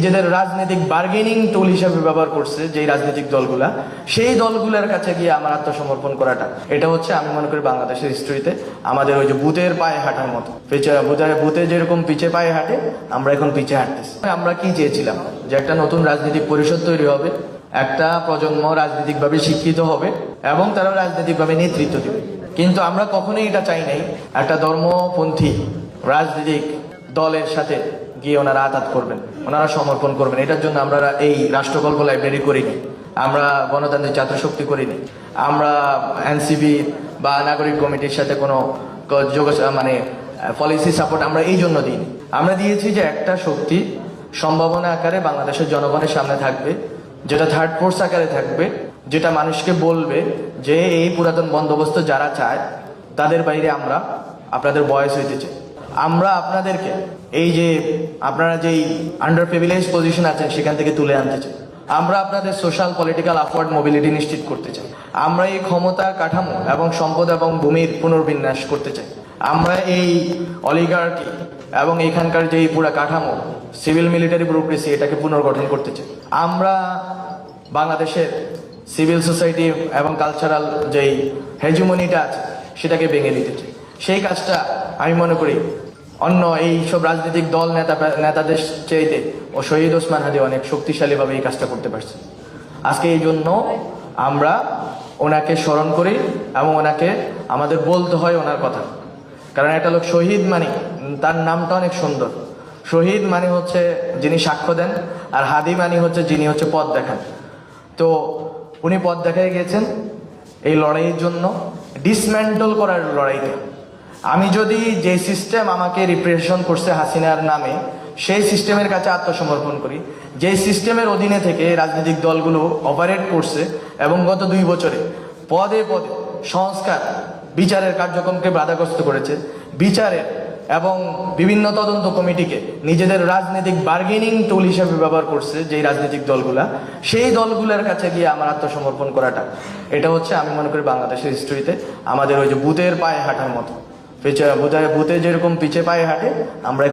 নিজেদের রাজনৈতিক বার্গেনিং টুল হিসেবে ব্যবহার করছে যেই রাজনৈতিক দলগুলা, সেই দলগুলোর কাছে গিয়ে আমার আত্মসমর্পণ করাটা। এটা হচ্ছে আমি মনে করি বাংলাদেশের হিস্ট্রিতে আমাদের ওই যে বুথের পায়ে হাঁটার মতো। পিছে বুথে বুথে যেরকম পিছে পায়ে হাঁটে, আমরা এখন পিছে হাঁটতেছি। আমরা কি চেয়েছিলাম? যে একটা নতুন রাজনৈতিক পরিষদ তৈরি হবে, একটা প্রজন্ম রাজনৈতিকভাবে শিক্ষিত হবে এবং তারা রাজনৈতিকভাবে নেতৃত্ব দেবে। কিন্তু আমরা কখনোই এটা চাই নাই। একটা ধর্মপন্থী রাজনৈতিক দলের সাথে গিয়ে ওনারা আঘাত করবেন, ওনারা সমর্পণ করবেন। এটার জন্য আমরা এই রাষ্ট্রকল্প লাইব্রেরি করিনি, আমরা গণতান্ত্রিক ছাত্র শক্তি করিনি, আমরা এনসিবি বা নাগরিক কমিটির সাথে কোনো যোগ মানে পলিসি সাপোর্ট আমরা এই জন্য দিইনি। আমরা দিয়েছি যে একটা শক্তি সম্ভাবনা আকারে বাংলাদেশের জনগণের সামনে থাকবে, যেটা থার্ড ফোর্স আকারে থাকবে, যেটা মানুষকে বলবে যে এই পুরাতন বন্দোবস্ত যারা চায়, তাদের বাইরে আমরা আপনাদের বয়স হইতে চাই আমরা আপনাদেরকে এই যে আপনারা যেই আন্ডার প্রিভিলেজ পজিশন আছেন, সেখান থেকে তুলে আনতে চাই। আমরা আপনাদের সোশ্যাল পলিটিক্যাল আপওয়ার্ড মোবিলিটি নিশ্চিত করতে চাই। আমরা এই ক্ষমতা কাঠামো এবং সম্পদ এবং ভূমির পুনর্বিন্যাস করতে চাই। আমরা এই অলিগার্কি এবং এখানকার যেই পুরা কাঠামো সিভিল মিলিটারি ব্যুরোক্রেসি এটাকে পুনর্গঠন করতে চাই। আমরা বাংলাদেশের সিভিল সোসাইটি এবং কালচারাল যেই হেজুমনিটা আছে, সেটাকে ভেঙে দিতে চাই। সেই কাজটা আমি মনে করি অন্য এই সব রাজনৈতিক দল, নেতা, নেতাদের চাইতে ও শহীদ ওসমান হাদি অনেক শক্তিশালীভাবে এই কাজটা করতে পারছে। আজকে এই জন্য আমরা ওনাকে স্মরণ করি এবং ওনাকে আমাদের বলতে হয় ওনার কথা। কারণ একটা লোক শহীদ মানে তার নামটা অনেক সুন্দর। শহীদ মানে হচ্ছে যিনি সাক্ষ্য দেন আর হাদি মানে হচ্ছে যিনি হচ্ছে পথ দেখান। তো উনি পথ দেখায় গিয়েছেন এই লড়াইয়ের জন্য ডিসমেন্টল করার লড়াইতে আমি যদি যে সিস্টেম আমাকে রিপ্রেশন করছে হাসিনার নামে, সেই সিস্টেমের কাছে আত্মসমর্পণ করি। যে সিস্টেমের অধীনে থেকে রাজনৈতিক দলগুলো অপারেট করছে এবং গত দুই বছরে পদে পদে সংস্কার, বিচারের কার্যক্রমকে বাধাগ্রস্ত করেছে। বিচারের এবং বিভিন্ন তদন্ত কমিটিকে নিজেদের রাজনৈতিক বার্গেনিং টুল হিসেবে ব্যবহার করছে যেই রাজনৈতিক দলগুলা, সেই দলগুলোর কাছে গিয়ে আমার আত্মসমর্পণ করাটা। এটা হচ্ছে আমি মনে করি বাংলাদেশের হিস্ট্রিতে আমাদের ওই যে বুথের পায়ে হাঁটার মতো। পিছে বুথে বুথে যেরকম পিছে পায়ে হাঁটে আমরা